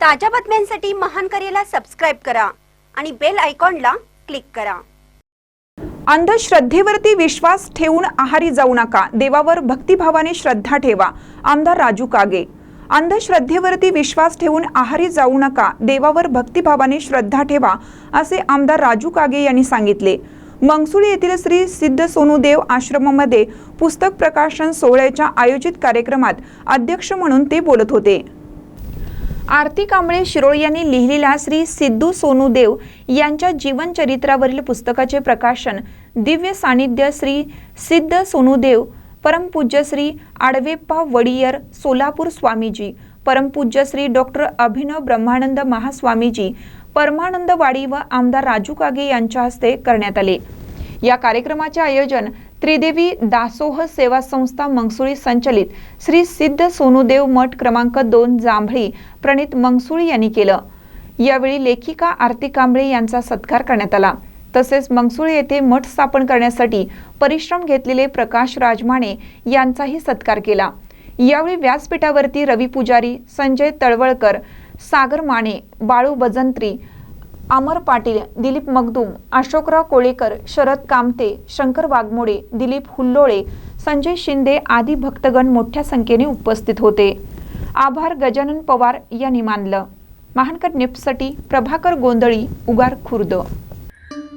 ताज्या बातम्यांसाठी महान करेला सबस्क्राईब करा आणि बेल आयकॉनला क्लिक करा. अंधश्रद्धेवरती विश्वास ठेवून आहारी जाऊ नका. देवावर भक्तिभावाने श्रद्धा ठेवा. आमदार राजू कागे. अंधश्रद्धेवरती विश्वास ठेवून आहारी जाऊ नका. देवावर भक्तिभावाने श्रद्धा ठेवा असे आमदार राजू कागे यांनी सांगितले. मंगसुळी येथील श्री सिद्ध सोनुदेव आश्रमामध्ये पुस्तक प्रकाशन सोहळ्याच्या आयोजित कार्यक्रमात अध्यक्ष म्हणून ते बोलत होते. आरती कांबळे शिरोळ यांनी लिहिलेल्या श्री सिद्धू सोनुदेव यांच्या जीवनचरित्रावरील पुस्तकाचे प्रकाशन दिव्य सानिध्य श्री सिद्ध सोनुदेव परमपूज्य श्री आडवेप्पा वडियर सोलापूर स्वामीजी परमपूज्य श्री डॉक्टर अभिनव ब्रह्मानंद महास्वामीजी परमानंदवाडी व आमदार राजू कागे यांच्या हस्ते करण्यात आले. या कार्यक्रमाचे आयोजन त्रिदेवी दासोह सेवा संस्था मंगसुळी संचलित श्री सिद्ध सोनुदेव मठ क्रमांक दोन जांभळी प्रणित मंगसुळी यांनी केलं. यावेळी लेखिका आरती कांबळे यांचा सत्कार करण्यात आला. तसेच मंगसुळी येथे मठ स्थापन करण्यासाठी परिश्रम घेतलेले प्रकाश राजमाने यांचाही सत्कार केला. यावेळी व्यासपीठावरती रवी पुजारी संजय तळवळकर सागर माने बाळू बजंत्री अमर पाटील दिलीप मगदूम अशोकराव कोळेकर शरद कामते शंकर वाघमोडे दिलीप हुल्लोळे संजय शिंदे आदी भक्तगण मोठ्या संख्येने उपस्थित होते. आभार गजानन पवार यांनी मानलं. महानकर निप्ससाठी प्रभाकर गोंधळी उगार खुर्द.